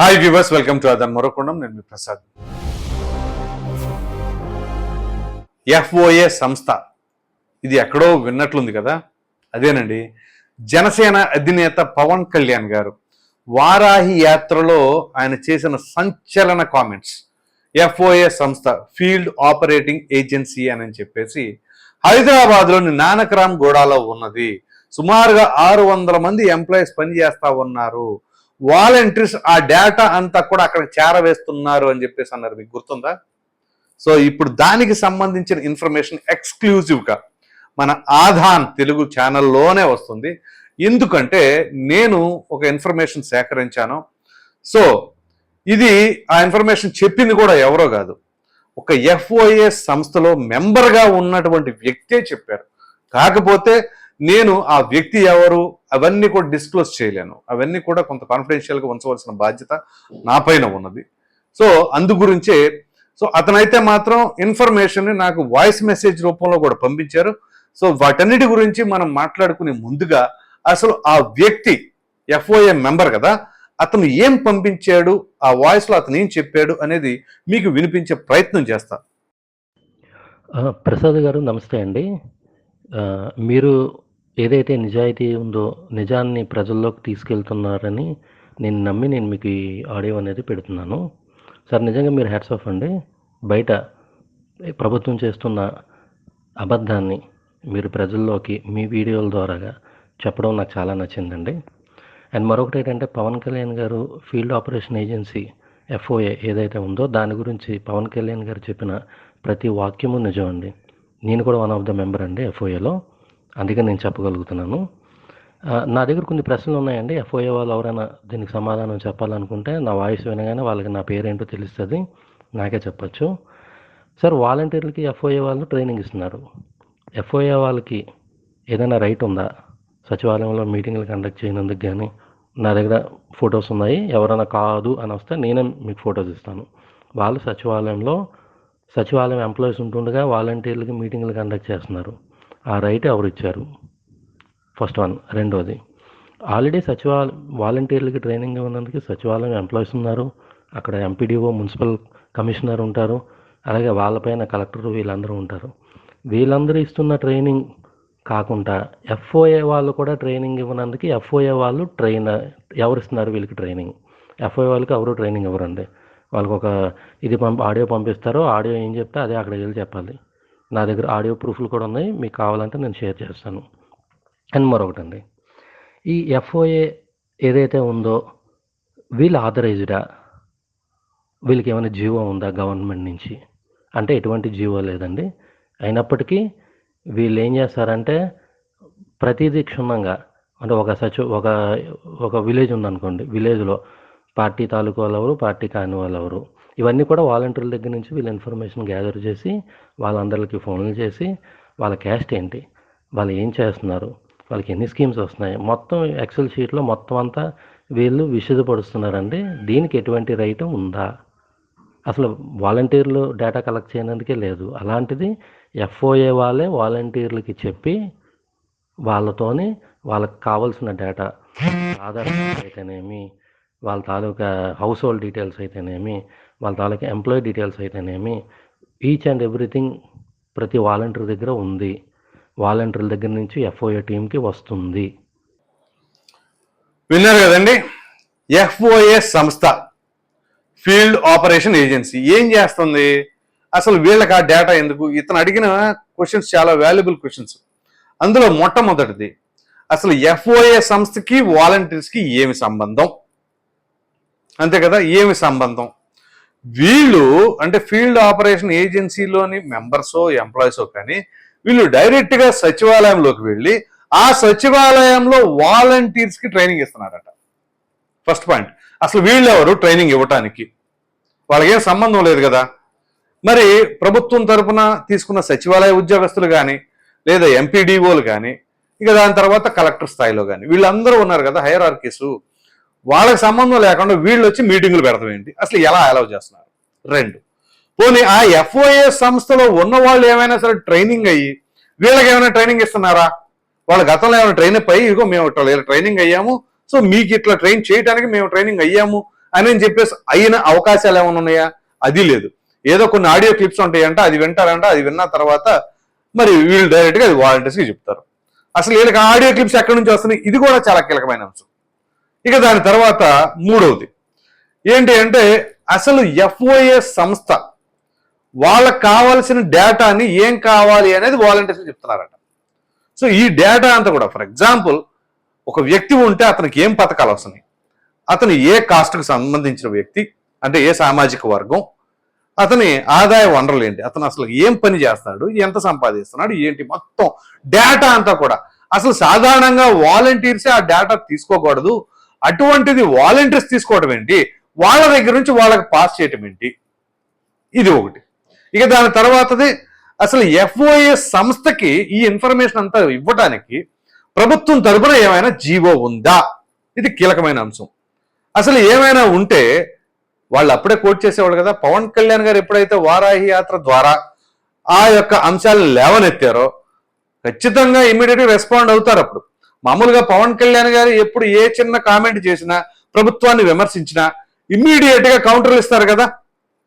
Hi viewers welcome to అదన్ మరొకొండం. నేను మీ ప్రసాద్. ఎఫ్ఓఏ సంస్థ ఇది ఎక్కడో విన్నట్లుంది కదా? అదేనండి. జనసేన అధినేత పవన్ కళ్యాణ్ గారు వారాహి యాత్రలో ఆయన చేసిన సంచలన కామెంట్స్. ఎఫ్ఓఏ సంస్థ ఫీల్డ్ ఆపరేటింగ్ ఏజెన్సీ అని చెప్పేసి హైదరాబాద్లోని నానక్రామ్ గూడాలో ఉన్నది. సుమారుగా ఆరు వందల మంది ఎంప్లాయీస్ పనిచేస్తా ఉన్నారు. వాలంటీర్స్ ఆ డేటా అంతా కూడా అక్కడ చేరవేస్తున్నారు అని చెప్పేసి అన్నారు. మీకు గుర్తుందా? సో ఇప్పుడు దానికి సంబంధించిన ఇన్ఫర్మేషన్ ఎక్స్క్లూజివ్గా మన ఆధాన్ తెలుగు ఛానల్లోనే వస్తుంది. ఎందుకంటే నేను ఒక ఇన్ఫర్మేషన్ సేకరించాను. సో ఇది ఆ ఇన్ఫర్మేషన్ చెప్పింది కూడా ఎవరో కాదు. ఒక ఎఫ్ఓఏ సంస్థలో మెంబర్గా ఉన్నటువంటి వ్యక్తే చెప్పారు. కాకపోతే నేను ఆ వ్యక్తి ఎవరు అవన్నీ కూడా డిస్క్లోజ్ చేయలేను. అవన్నీ కూడా కొంత కాన్ఫిడెన్షియల్గా ఉంచవలసిన బాధ్యత నా పైన ఉన్నది. సో అందు గురించే సో అతనైతే మాత్రం ఇన్ఫర్మేషన్ని నాకు వాయిస్ మెసేజ్ రూపంలో కూడా పంపించారు. సో వాటన్నిటి గురించి మనం మాట్లాడుకునే ముందుగా అసలు ఆ వ్యక్తి ఎఫ్ఓఏ మెంబర్ కదా అతను ఏం పంపించాడు ఆ వాయిస్లో అతను ఏం చెప్పాడు అనేది మీకు వినిపించే ప్రయత్నం చేస్తా. ప్రసాద్ గారు నమస్తే అండి. మీరు ఏదైతే నిజాయితీ ఉందో నిజాన్ని ప్రజల్లోకి తీసుకెళ్తున్నారని నేను నమ్మి నేను మీకు ఈ ఆడియో అనేది పెడుతున్నాను. సార్ నిజంగా మీరు హ్యాట్స్ ఆఫ్ అండి. బయట ప్రభుత్వం చేస్తున్న అబద్ధాన్ని మీరు ప్రజల్లోకి మీ వీడియోల ద్వారాగా చెప్పడం నాకు చాలా నచ్చిందండి. అండ్ మరొకటి ఏంటంటే పవన్ కళ్యాణ్ గారు ఫీల్డ్ ఆపరేషన్ ఏజెన్సీ ఎఫ్ఓఏ ఏదైతే ఉందో దాని గురించి పవన్ కళ్యాణ్ గారు చెప్పిన ప్రతి వాక్యము నిజం అండి నేను కూడా వన్ ఆఫ్ ద మెంబర్ అండి ఎఫ్ఓఏలో. అందుకే నేను చెప్పగలుగుతున్నాను. నా దగ్గర కొన్ని ప్రశ్నలు ఉన్నాయండి. ఎఫ్ఓఏ వాళ్ళు ఎవరైనా దీనికి సమాధానం చెప్పాలనుకుంటే నా వాయిస్ వినగానే వాళ్ళకి నా పేరేంటో తెలుస్తుంది. నాకే చెప్పచ్చు. సార్ వాలంటీర్లకి ఎఫ్ఓఏ వాళ్ళు ట్రైనింగ్ ఇస్తున్నారు. ఎఫ్ఓఏ వాళ్ళకి ఏదైనా రైట్ ఉందా? సచివాలయంలో మీటింగ్లు కండక్ట్ చేయనందుకు కానీ నా దగ్గర ఫొటోస్ ఉన్నాయి. ఎవరైనా కాదు అని వస్తే నేనే మీకు ఫొటోస్ ఇస్తాను. వాళ్ళు సచివాలయంలో సచివాలయం ఎంప్లాయీస్ ఉంటుండగా వాలంటీర్లకి మీటింగ్లు కండక్ట్ చేస్తున్నారు. ఆ రైట్ ఎవరు ఇచ్చారు ఫస్ట్ వన్. రెండోది ఆల్రెడీ సచివాలయం వాలంటీర్లకి ట్రైనింగ్ ఉన్నందుకు సచివాలయం ఎంప్లాయీస్ ఉన్నారు. అక్కడ ఎంపీడీఓ మున్సిపల్ కమిషనర్ ఉంటారు. అలాగే వాళ్ళపైన కలెక్టర్ వీళ్ళందరూ ఉంటారు. వీళ్ళందరూ ఇస్తున్న ట్రైనింగ్ కాకుండా ఎఫ్ఓఏ వాళ్ళు కూడా ట్రైనింగ్ ఇవ్వనందుకు ఎఫ్ఓఏ వాళ్ళు ట్రైన్ ఎవరు ఇస్తున్నారు వీళ్ళకి ట్రైనింగ్? ఎఫ్ఓఏ వాళ్ళకి ఎవరు ట్రైనింగ్ ఇవ్వరండి? వాళ్ళకి ఒక ఇది పంప ఆడియో పంపిస్తారు ఆడియో ఏం చెప్తే అదే అక్కడికి వెళ్ళి చెప్పాలి. నా దగ్గర ఆడియో ప్రూఫ్లు కూడా ఉన్నాయి. మీకు కావాలంటే నేను షేర్ చేస్తాను. అండ్ మరొకటండి. ఈ ఎఫ్ఓఏ ఏదైతే ఉందో వీళ్ళు ఆథరైజ్డా? వీళ్ళకి ఏమైనా జీవో ఉందా గవర్నమెంట్ నుంచి? అంటే ఎటువంటి జీవో లేదండి. అయినప్పటికీ వీళ్ళు ఏం చేస్తారంటే ప్రతిదీ క్షుణ్ణంగా అంటే ఒక సచి ఒక ఒక విలేజ్ ఉందనుకోండి విలేజ్లో పార్టీ తాలూకు వాళ్ళు ఎవరు పార్టీ కాని వాళ్ళు ఎవరు ఇవన్నీ కూడా వాలంటీర్ల దగ్గర నుంచి వీళ్ళు ఇన్ఫర్మేషన్ గ్యాదర్ చేసి వాళ్ళందరికీ ఫోన్లు చేసి వాళ్ళ క్యాస్ట్ ఏంటి వాళ్ళు ఏం చేస్తున్నారు వాళ్ళకి ఎన్ని స్కీమ్స్ వస్తున్నాయి మొత్తం ఎక్సెల్ షీట్లో మొత్తం అంతా వీళ్ళు విషదపడుస్తున్నారండి. దీనికి ఎటువంటి రైట్ ఉందా? అసలు వాలంటీర్లు డేటా కలెక్ట్ చేయనందుకే లేదు. అలాంటిది ఎఫ్ఓఏ వాళ్ళే వాలంటీర్లకి చెప్పి వాళ్ళతోని వాళ్ళకి కావాల్సిన డేటా ఆధార్ కార్డ్ అయితేనేమి వాళ్ళ తాలూకా హౌస్ హోల్డ్ డీటెయిల్స్ అయితేనేమి వాళ్ళ తాలూకా ఎంప్లాయీ డీటెయిల్స్ అయితేనేమి ఈచ్ అండ్ ఎవ్రీథింగ్ ప్రతి వాలంటీర్ దగ్గర ఉంది. వాలంటీర్ల దగ్గర నుంచి ఎఫ్ఓఏ టీంకి వస్తుంది. విన్నారు కదండి? ఎఫ్ఓఏ సంస్థ ఫీల్డ్ ఆపరేషన్ ఏజెన్సీ ఏం చేస్తుంది? అసలు వీళ్ళకి ఆ డేటా ఎందుకు? ఇతను అడిగిన క్వశ్చన్స్ చాలా వాల్యుబుల్ క్వశ్చన్స్ అందులో మొట్టమొదటిది అసలు ఎఫ్ఓఏ సంస్థకి వాలంటీర్స్కి ఏమి సంబంధం? అంతే కదా ఏమి సంబంధం? వీళ్ళు అంటే ఫీల్డ్ ఆపరేషన్ ఏజెన్సీలోని మెంబర్సో ఎంప్లాయీసో కానీ వీళ్ళు డైరెక్ట్గా సచివాలయంలోకి వెళ్ళి ఆ సచివాలయంలో వాలంటీర్స్కి ట్రైనింగ్ ఇస్తున్నారట. First point. అసలు వీళ్ళు ఎవరు ట్రైనింగ్ ఇవ్వటానికి. వాళ్ళకి ఏం సంబంధం లేదు కదా. మరి ప్రభుత్వం తరపున తీసుకున్న సచివాలయ ఉద్యోగస్తులు కానీ లేదా ఎంపీడీఓలు కానీ ఇక దాని తర్వాత కలెక్టర్ స్థాయిలో కానీ వీళ్ళందరూ ఉన్నారు కదా హైయర్ వాళ్ళకి సంబంధం లేకుండా వీళ్ళు వచ్చి మీటింగులు పెడతాం ఏంటి? అసలు ఎలా అలౌ చేస్తున్నారు? రెండు. పోనీ ఆ ఎఫ్ఓఏ సంస్థలో ఉన్న వాళ్ళు ఏమైనా సరే ట్రైనింగ్ అయ్యి వీళ్ళకి ఏమైనా ట్రైనింగ్ ఇస్తున్నారా? వాళ్ళ గతంలో ఏమైనా ట్రైన్ అయ్యి ఇగో మేము ఇట్లా ట్రైనింగ్ అయ్యాము. సో మీకు ఇట్లా ట్రైన్ చేయడానికి మేము ట్రైనింగ్ అయ్యాము అని చెప్పేసి అయిన అవకాశాలు ఏమైనా ఉన్నాయా? అది లేదు. ఏదో కొన్ని ఆడియో క్లిప్స్ ఉంటాయంట అది వింటారంట అది విన్న తర్వాత మరి వీళ్ళు డైరెక్ట్గా అది వాలంటీర్స్కి చెప్తారు. అసలు వీళ్ళకి ఆడియో క్లిప్స్ ఎక్కడి నుంచి వస్తున్నాయి? ఇది కూడా చాలా కీలకమైన అంశం. ఇక దాని తర్వాత మూడవది. ఏంటి అంటే అసలు ఎఫ్ఓఏ సంస్థ వాళ్ళకి కావాల్సిన డేటాని ఏం కావాలి అనేది వాలంటీర్స్ చెప్తున్నారట. సో ఈ డేటా అంతా కూడా ఫర్ ఎగ్జాంపుల్ ఒక వ్యక్తి ఉంటే అతనికి ఏం పథకాలు వస్తున్నాయి? అతను ఏ కాస్ట్కి సంబంధించిన వ్యక్తి? అంటే ఏ సామాజిక వర్గం? అతని ఆదాయ వనరులు ఏంటి? అతను అసలు ఏం పని చేస్తాడు ఎంత సంపాదిస్తున్నాడు? ఏంటి మొత్తం డేటా అంతా కూడా. అసలు సాధారణంగా వాలంటీర్సే ఆ డేటా తీసుకోకూడదు. అటువంటిది వాలంటీర్స్ తీసుకోవడం ఏంటి? వాళ్ళ దగ్గర నుంచి వాళ్ళకి పాస్ చేయటం ఏంటి? ఇది ఒకటి. ఇక దాని తర్వాతది అసలు ఎఫ్ఓఎస్ సంస్థకి ఈ ఇన్ఫర్మేషన్ అంతా ఇవ్వడానికి ప్రభుత్వం తరపున ఏమైనా జీవో ఉందా? ఇది కీలకమైన అంశం. అసలు ఏమైనా ఉంటే వాళ్ళు అప్పుడే కోట్ చేసేవాళ్ళు కదా. పవన్ కళ్యాణ్ గారు ఎప్పుడైతే వారాహి యాత్ర ద్వారా ఆ యొక్క అంశాలను లేవనెత్తారో ఖచ్చితంగా ఇమీడియట్గా రెస్పాండ్ అవుతారు అప్పుడు. మామూలుగా పవన్ కళ్యాణ్ గారు ఎప్పుడు ఏ చిన్న కామెంట్ చేసినా ప్రభుత్వాన్ని విమర్శించినా ఇమ్మీడియట్గా కౌంటర్లు ఇస్తారు కదా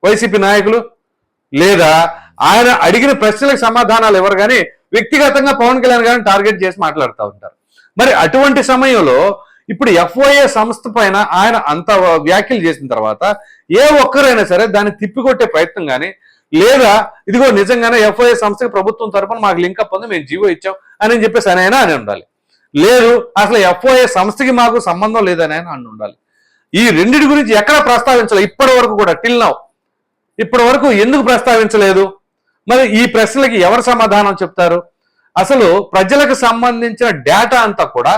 వైసీపీ నాయకులు. లేదా ఆయన అడిగిన ప్రశ్నలకు సమాధానాలు ఎవరు కానీ వ్యక్తిగతంగా పవన్ కళ్యాణ్ గారిని టార్గెట్ చేసి మాట్లాడుతూ ఉంటారు. మరి అటువంటి సమయంలో ఇప్పుడు ఎఫ్ఓఏ సంస్థ పైన ఆయన అంత వ్యాఖ్యలు చేసిన తర్వాత ఏ ఒక్కరైనా సరే దాన్ని తిప్పికొట్టే ప్రయత్నం కానీ లేదా ఇదిగో నిజంగానే ఎఫ్ఓఏ సంస్థకి ప్రభుత్వం తరఫున మాకు లింక్ అప్ ఉంది మేము జీవో ఇచ్చాం అని చెప్పేసి అని అయినా అని ఉండాలి. లేదు అసలు ఎఫ్ఓఏ సంస్థకి మాకు సంబంధం లేదని ఆయన అన్ను ఉండాలి. ఈ రెండిటి గురించి ఎక్కడ ప్రస్తావించలేదు ఇప్పటి వరకు కూడా టిల్ నౌ ఇప్పటి వరకు ఎందుకు ప్రస్తావించలేదు? మరి ఈ ప్రశ్నలకి ఎవరు సమాధానం చెప్తారు? అసలు ప్రజలకు సంబంధించిన డేటా అంతా కూడా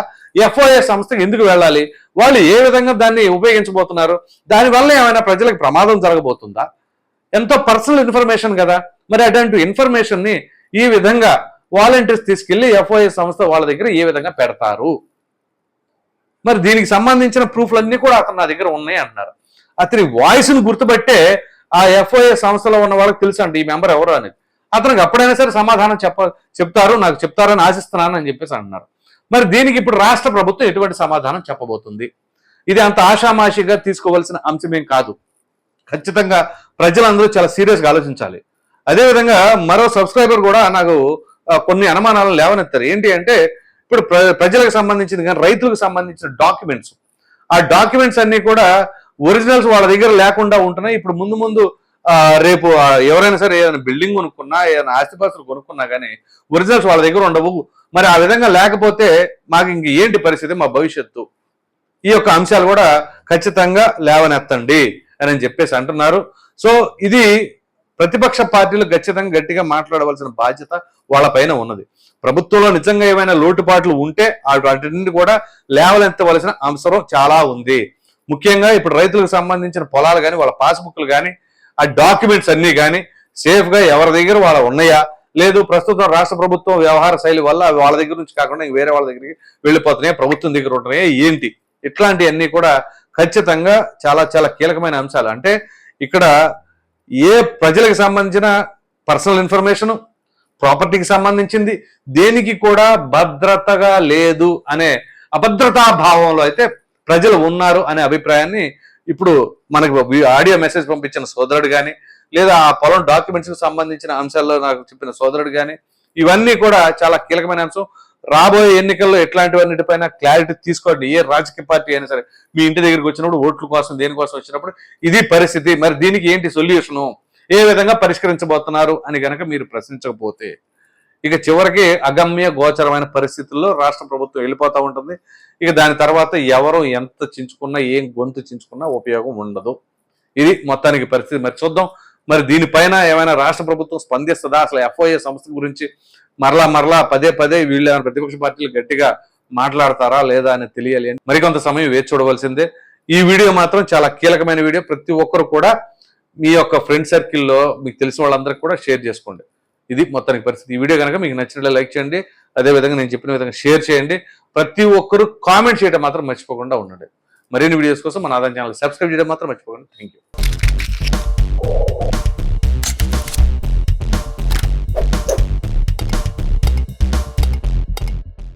ఎఫ్ఓఏ సంస్థకి ఎందుకు వెళ్ళాలి? వాళ్ళు ఏ విధంగా దాన్ని ఉపయోగించబోతున్నారు? దానివల్ల ఏమైనా ప్రజలకు ప్రమాదం జరగబోతుందా? ఎంతో పర్సనల్ ఇన్ఫర్మేషన్ కదా. మరి అటువంటి ఇన్ఫర్మేషన్ని ఈ విధంగా వాలంటీర్స్ తీసుకెళ్ళి ఎఫ్ఓఏ సంస్థ వాళ్ళ దగ్గర ఏ విధంగా పెడతారు? మరి దీనికి సంబంధించిన ప్రూఫ్లన్నీ కూడా అతను నా దగ్గర ఉన్నాయి అన్నారు. అతని వాయిస్ను గుర్తుపట్టే ఆ ఎఫ్ఓఏ సంస్థలో ఉన్న వాళ్ళకి తెలుసు అండి ఈ మెంబర్ ఎవరు అనేది. అతనికి అప్పుడైనా సరే సమాధానం చెప్ప చెప్తారు నాకు చెప్తారని ఆశిస్తున్నాను అని చెప్పేసి అంటున్నారు మరి దీనికి ఇప్పుడు రాష్ట్ర ప్రభుత్వం ఎటువంటి సమాధానం చెప్పబోతుంది? ఇది అంత ఆషామాషిగా తీసుకోవాల్సిన అంశమేం కాదు. ఖచ్చితంగా ప్రజలందరూ చాలా సీరియస్గా ఆలోచించాలి. అదేవిధంగా మరో సబ్స్క్రైబర్ కూడా నాకు కొన్ని అనుమానాలను లేవనెత్తారు. ఏంటి అంటే ఇప్పుడు ప్ర- ప్రజలకు సంబంధించింది కానీ రైతులకు సంబంధించిన డాక్యుమెంట్స్. ఆ డాక్యుమెంట్స్ అన్ని కూడా ఒరిజినల్స్ వాళ్ళ దగ్గర లేకుండా ఉంటున్నాయి. ఇప్పుడు ముందు ముందు రేపు ఎవరైనా సరే ఏదైనా బిల్డింగ్ కొనుక్కున్నా ఏదైనా ఆస్తిపాస్తులు కొనుక్కున్నా కానీ ఒరిజినల్స్ వాళ్ళ దగ్గర ఉండవు. మరి ఆ విధంగా లేకపోతే మాకు ఇంక ఏంటి పరిస్థితి? మా భవిష్యత్తు. ఈ యొక్క అంశాలు కూడా ఖచ్చితంగా లేవనెత్తండి అని చెప్పేసి అంటున్నారు. సో ఇది ప్రతిపక్ష పార్టీలు ఖచ్చితంగా గట్టిగా మాట్లాడవలసిన బాధ్యత వాళ్ళ పైన ఉన్నది. ప్రభుత్వంలో నిజంగా ఏమైనా లోటుపాట్లు ఉంటే వాటిని కూడా లేవలెత్తవలసిన అవసరం చాలా ఉంది. ముఖ్యంగా ఇప్పుడు రైతులకు సంబంధించిన పొలాలు కానీ వాళ్ళ పాస్బుక్లు కానీ ఆ డాక్యుమెంట్స్ అన్నీ కానీ సేఫ్గా ఎవరి దగ్గర వాళ్ళ ఉన్నాయా? లేదు ప్రస్తుతం రాష్ట్ర ప్రభుత్వం వ్యవహార శైలి వల్ల వాళ్ళ దగ్గర నుంచి కాకుండా వేరే వాళ్ళ దగ్గరికి వెళ్ళిపోతున్నాయి? ప్రభుత్వం దగ్గర ఉంటున్నాయి? ఏంటి? ఇట్లాంటివన్నీ కూడా ఖచ్చితంగా చాలా చాలా కీలకమైన అంశాలు. అంటే ఇక్కడ ఏ ప్రజలకు సంబంధించిన పర్సనల్ ఇన్ఫర్మేషన్ ప్రాపర్టీకి సంబంధించింది దేనికి కూడా భద్రతగా లేదు అనే అభద్రతా భావంలో అయితే ప్రజలు ఉన్నారు అనే అభిప్రాయాన్ని ఇప్పుడు మనకు ఆడియో మెసేజ్ పంపించిన సోదరుడు కానీ లేదా ఆ పొలం డాక్యుమెంట్స్కి సంబంధించిన అంశాల్లో నాకు చెప్పిన సోదరుడు కానీ ఇవన్నీ కూడా చాలా కీలకమైన అంశం. రాబోయే ఎన్నికల్లో ఎట్లాంటివన్నిటిపైన క్లారిటీ తీసుకోండి. ఏ రాజకీయ పార్టీ అయినా సరే మీ ఇంటి దగ్గరికి వచ్చినప్పుడు ఓట్ల కోసం దేనికోసం వచ్చినప్పుడు ఇది పరిస్థితి. మరి దీనికి ఏంటి సొల్యూషను? ఏ విధంగా పరిష్కరించబోతున్నారు అని గనక మీరు ప్రశ్నించకపోతే ఇక చివరికి అగమ్య గోచరమైన పరిస్థితుల్లో రాష్ట్ర ప్రభుత్వం వెళ్ళిపోతూ ఉంటుంది. ఇక దాని తర్వాత ఎవరు ఎంత చించుకున్నా ఏం గొంతు చించుకున్నా ఉపయోగం ఉండదు. ఇది మొత్తానికి పరిస్థితి. మరి చూద్దాం. మరి దీనిపైన ఏమైనా రాష్ట్ర ప్రభుత్వం స్పందిస్తుందా? అసలు ఎఫ్ఓఏ సంస్థ గురించి మరలా మరలా పదే పదే వీళ్ళు ఏమైనా ప్రతిపక్ష పార్టీలు గట్టిగా మాట్లాడతారా లేదా అని తెలియాలి అని మరికొంత సమయం వేచి చూడవలసిందే. ఈ వీడియో మాత్రం చాలా కీలకమైన వీడియో. ప్రతి ఒక్కరు కూడా మీ యొక్క ఫ్రెండ్ సర్కిల్లో మీకు తెలిసిన వాళ్ళందరికీ కూడా షేర్ చేసుకోండి. ఇది మొత్తానికి పరిస్థితి. ఈ వీడియో కనుక మీకు నచ్చినట్లు లైక్ చేయండి. అదే విధంగా నేను చెప్పిన విధంగా షేర్ చేయండి. ప్రతి ఒక్కరు కామెంట్ చేయడం మాత్రం మర్చిపోకుండా ఉండండి. మరిన్ని వీడియోస్ కోసం మన ఆదాయం ఛానల్ సబ్స్క్రైబ్ చేయడం మాత్రం మర్చిపోకండి. Thank you